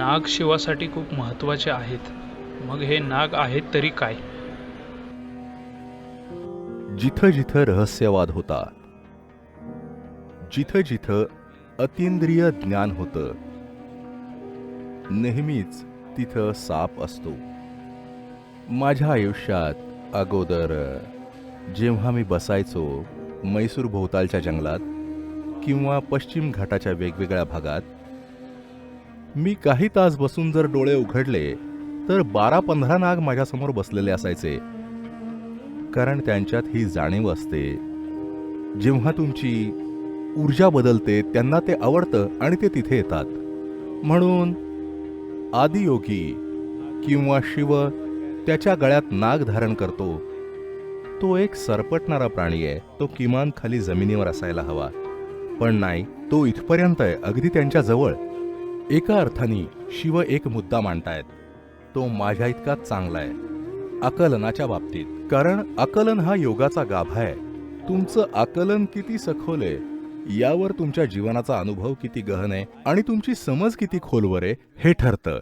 नाग शिवासाठी खूप महत्त्वाचे आहेत. मग हे नाग आहेत तरी काय? जिथं जिथं रहस्यवाद होता जिथं जिथं अतिंद्रिय ज्ञान होतं नेहमीच तिथं साप असतो. माझ्या आयुष्यात अगोदर जेव्हा मी बसायचो मैसूर भोवतालच्या जंगलात किंवा पश्चिम घाटाच्या वेगवेगळ्या भागात मी काही तास बसून जर डोळे उघडले तर बारा पंधरा नाग माझ्यासमोर बसलेले असायचे. कारण त्यांच्यात ही जाणीव असते. जेव्हा तुमची ऊर्जा बदलते त्यांना ते आवडतं आणि ते तिथे येतात. म्हणून आदियोगी किंवा शिव त्याच्या गळ्यात नाग धारण करतो. तो एक सरपटणारा प्राणी आहे. तो किमान खाली जमिनीवर असायला हवा. पण नाही तो इथपर्यंत आहे अगदी त्यांच्या जवळ. एका अर्थाने शिव एक मुद्दा मांडतायत. तो माझ्या इतका चांगला आहे. आकलनाच्या बाबतीत. कारण आकलन हा योगाचा गाभा आहे. तुमचं आकलन किती सखोल आहे यावर तुमच्या जीवनाचा अनुभव किती गहन आहे आणि तुमची समज किती खोलवर आहे हे ठरतं.